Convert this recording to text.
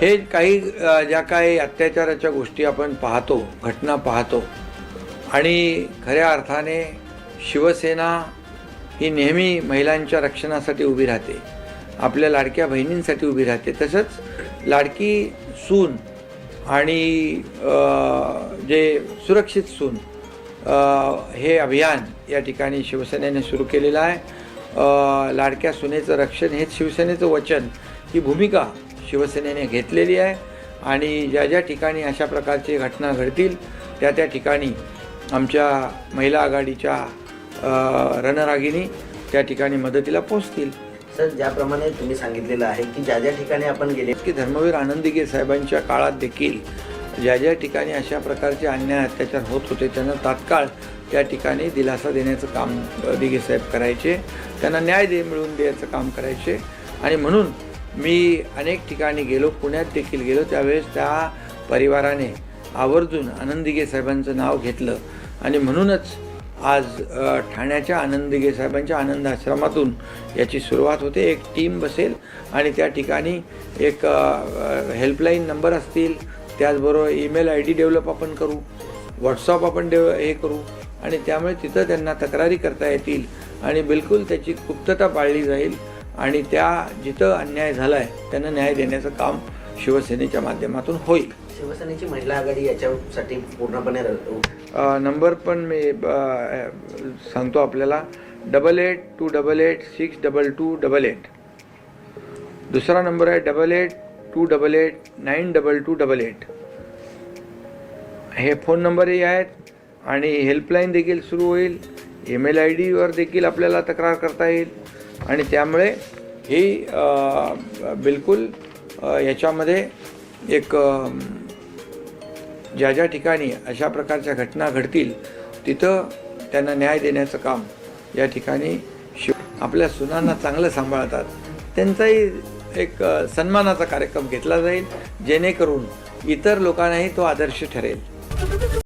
हे काही ज्या काही अत्याचाराच्या गोष्टी आपण पाहतो घटना पाहतो आणि खऱ्या अर्थाने शिवसेना ही नेहमी महिलांच्या रक्षणासाठी उभी राहते आपल्या लाडक्या बहिणींसाठी उभी राहते तसंच लाडकी सून आणि जे सुरक्षित सून हे अभियान या ठिकाणी शिवसेनेने सुरू केलेलं आहे. लाडक्या सुनेचं रक्षण हेच शिवसेनेचं वचन ही भूमिका शिवसेनेने घेतलेली आहे आणि ज्या ज्या ठिकाणी अशा प्रकारची घटना घडतील त्या त्या ठिकाणी आमच्या महिला आघाडीच्या रणरागिणी त्या ठिकाणी मदतीला पोचतील सर ज्याप्रमाणे तुम्ही सांगितलेलं आहे की ज्या ज्या ठिकाणी आपण गेले की धर्मवीर आनंदीगे साहेबांच्या काळात देखील ज्या ज्या ठिकाणी अशा प्रकारचे अन्याय अत्याचार होत होते त्यांना तात्काळ त्या ठिकाणी दिलासा देण्याचं काम अ, दिघे साहेब करायचे. त्यांना न्याय दे मिळवून द्यायचं काम करायचे. आणि म्हणून मी अनेक ठिकाणी गेलो पुण्यात देखील गेलो. त्यावेळेस त्या परिवाराने आवर्जून आनंदीगे साहेबांचं नाव घेतलं. आणि म्हणूनच आज ठाण्याच्या आनंदीगे साहेबांच्या आनंद आश्रमातून याची सुरुवात होते. एक टीम बसेल आणि त्या ठिकाणी एक हेल्पलाईन नंबर असतील. त्याचबरोबर ईमेल आय डी डेव्हलप आपण करू व्हॉट्सअप आपण डेव हे करू आणि त्यामुळे तिथं त्यांना तक्रारी करता येतील आणि बिलकुल त्याची गुप्तता पाळली जाईल. आणि त्या जिथं अन्याय झाला आहे त्यांना न्याय देण्याचं काम शिवसेनेच्या माध्यमातून होईल. शिवसेनेची महिला आघाडी याच्यासाठी पूर्णपणे नंबर पण मी सांगतो आपल्याला. Double eight two double eight six double two double eight दुसरा नंबर आहे double eight two double eight nine double two double eight हे फोन नंबरही आहेत आणि हेल्पलाईन देखील सुरू होईल. ईमेल आय डीवर देखील आपल्याला तक्रार करता येईल. आणि त्यामुळे ही बिलकुल याच्यामध्ये एक ज्या ज्या ठिकाणी अशा प्रकारच्या घटना घडतील तिथं त्यांना न्याय देण्याचं काम या ठिकाणी शिव आपल्या सुनांना चांगलं सांभाळतात. त्यांचाही एक सन्मानाचा कार्यक्रम घेतला जाईल जेणेकरून इतर लोकांनाही तो आदर्श ठरेल.